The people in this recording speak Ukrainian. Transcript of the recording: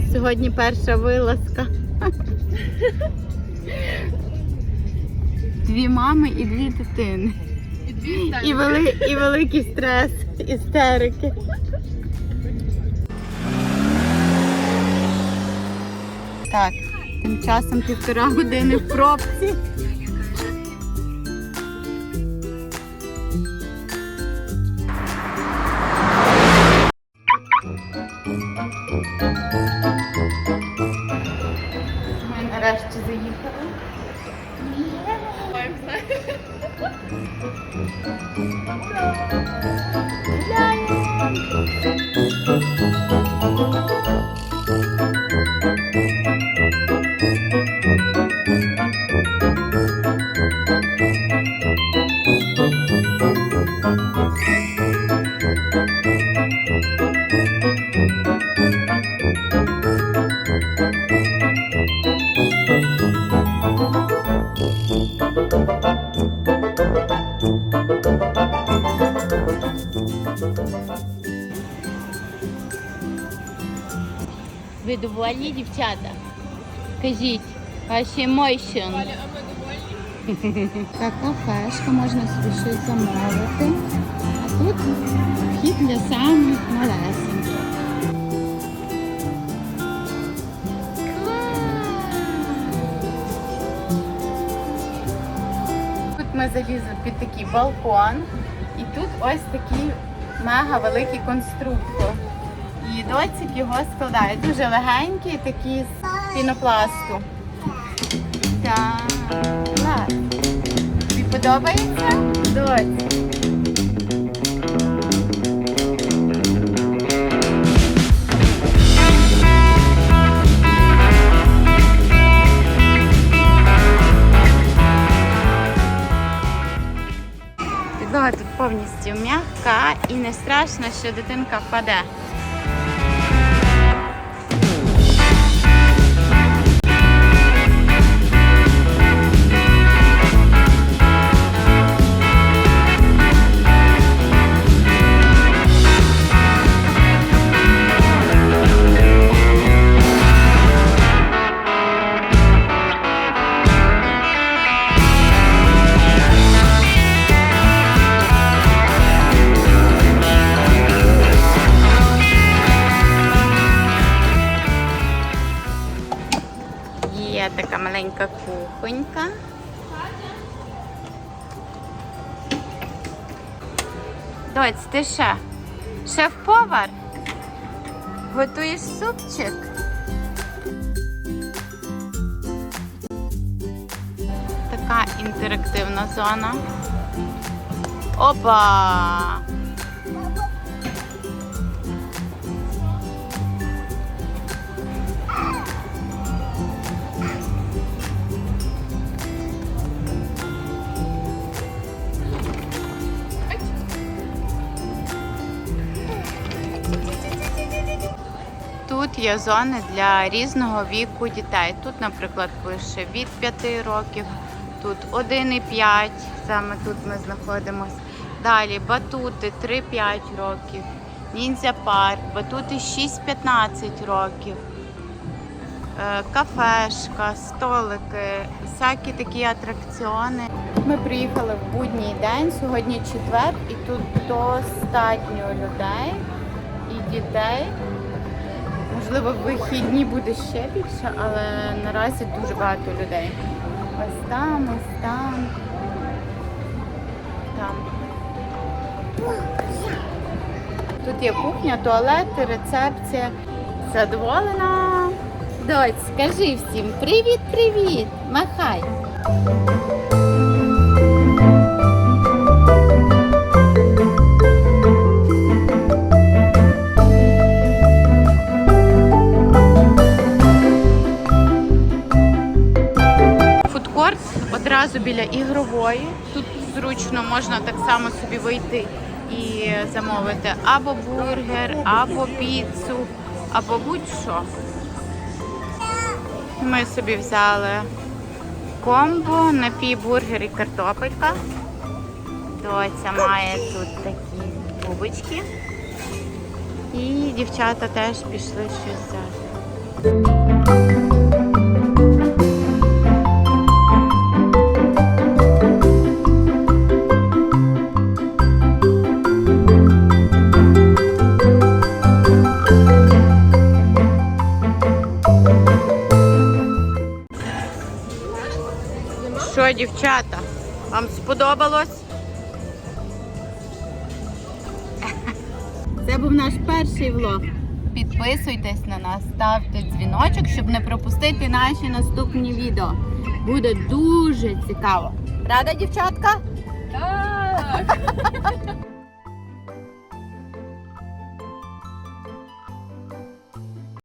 нас сьогодні перша вилазка. Дві мами і дві дитини. І, вели, і великий стрес, істерики. Так, тим часом півтора години в пробці. elinizi yıkayın. Lol. Ви довольні, дівчата? Кажіть, ваші емоції. Така кафешка, можна собі щось замовити. А тут вхід для самих малесеньких. Тут ми залізли під такий балкон, і тут ось такий мега великий конструктор. І доцік його складає. Дуже легенький, такий з пінопласту. Так. Тобі подобається? Доць. Підлога тут повністю м'яка і не страшно, що дитинка впаде. Маленька кухонька. Доць, ти ще? Шеф-повар? Готуєш супчик? Така інтерактивна зона. Опа! Є зони для різного віку дітей. Тут, наприклад, пише від 5 років, тут 1,5, саме тут ми знаходимося. Далі батути 3-5 років, ніндзя парк, батути 6-15 років, е, кафешка, столики, всякі такі атракціони. Ми приїхали в будній день, сьогодні четвер, і тут достатньо людей і дітей. Можливо, в вихідні буде ще більше, але наразі дуже багато людей. Ось там, ось там. Там. Тут є кухня, туалети, рецепція. Задоволена. Доць, скажи всім привіт-привіт! Махай! Біля ігрової. Тут зручно можна так само собі вийти і замовити або бургер, або піцу, або будь-що. Ми собі взяли комбо, напій, бургер і картопелька. Доця має тут такі бубочки. І дівчата теж пішли щось взяти. Дівчата, вам сподобалось? Це був наш перший влог. Підписуйтесь на нас, ставте дзвіночок, щоб не пропустити наші наступні відео. Буде дуже цікаво. Рада, дівчатка? Так.